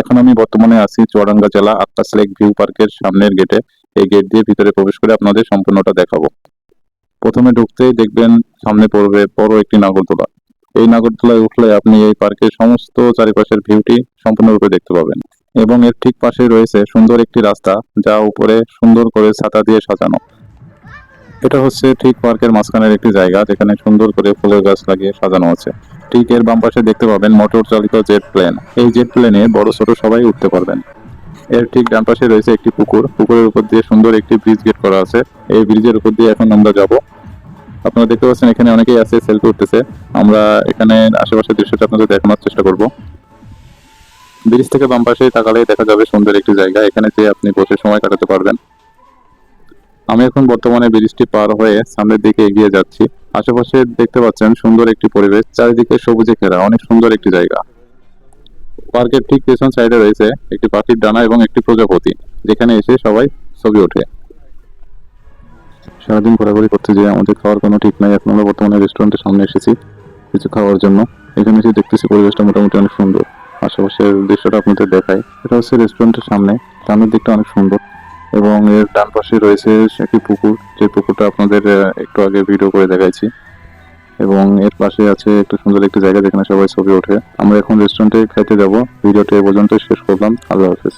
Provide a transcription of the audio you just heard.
এখন আমি বর্তমানে আছি চুয়াডাঙ্গা জেলা আক্কাস লেক ভিউ পার্কের সামনের গেটে এই গেট দিয়ে ভিতরে প্রবেশ করে আপনাদের সম্পূর্ণটা দেখাবো। প্রথমে ঢুকতেই দেখবেন সামনে পড়বে বড় একটি নাগরদোলা। এই নাগরদোলায় উঠলে আপনি এই পার্কের সমস্ত চারিপাশের ভিউটি সম্পূর্ণরূপে দেখতে পাবেন এবং এর ঠিক পাশে রয়েছে সুন্দর একটি রাস্তা যা উপরে সুন্দর করে ছাতা দিয়ে সাজানো। এটা হচ্ছে ঠিক পার্কের মাঝখানের একটি জায়গা যেখানে সুন্দর করে ফুলের গাছ লাগিয়ে সাজানো আছে। ঠিক এর বাম পাশে দেখতে পাবেন মোটর চালিত জেট প্লেন। এই জেট প্লেনে বড় ছোট সবাই উঠতে পারবেন। এর ঠিক ডান পাশে রয়েছে একটি পুকুর। পুকুরের উপর দিয়ে সুন্দর একটি ব্রিজ গেট করা আছে। এই ব্রিজের উপর দিয়ে এখন আমরা যাব। আপনারা দেখতে পাচ্ছেন এখানে অনেকেই আছে সেলফি উঠতেছে। আমরা এখানে আশেপাশের দৃশ্যটা আপনাদের দেখানোর চেষ্টা করব। ব্রিজ থেকে বাম পাশে তাকালেই দেখা যাবে সুন্দর একটি জায়গা। এখানে যে আপনি বসে সময় কাটাতে পারবেন। আমি এখন বর্তমানে ব্রিজটি পার হয়ে সামনের দিকে এগিয়ে যাচ্ছি। আশেপাশে দেখতে পাচ্ছেন সুন্দর একটি পরিবেশ, চারিদিকে সবুজে ঘেরা, অনেক সুন্দর একটি জায়গা। পার্কের ঠিক পেছন সাইডে রয়েছে একটি পাখির ডানা এবং একটি প্রজাপতি, যেখানে এসে সবাই ছবি ওঠে। সারাদিন ঘোরাঘুরি করতে যেয়ে আমাদের খাওয়ার কোনো ঠিক নাই, এখন আমরা বর্তমানে রেস্টুরেন্টের সামনে এসেছি কিছু খাওয়ার জন্য। এখানে এসে দেখতেছি পরিবেশটা মোটামুটি অনেক সুন্দর। আশেপাশের দৃশ্যটা আপনাদের দেখায় এটা হচ্ছে রেস্টুরেন্টের সামনে সামনের দিকটা অনেক সুন্দর। এবং এর ডান পাশে রয়েছে একটি পুকুর। যে পুকুরটা আপনাদের একটু আগে ভিডিও করে দেখাইছি। এবং এর পাশে আছে একটু সুন্দর একটি জায়গা যেখানে সবাই ছবি ওঠে। আমরা এখন রেস্টুরেন্টে খাইতে যাব। ভিডিওটি এ পর্যন্ত শেষ করলাম। আল্লাহ হাফেজ।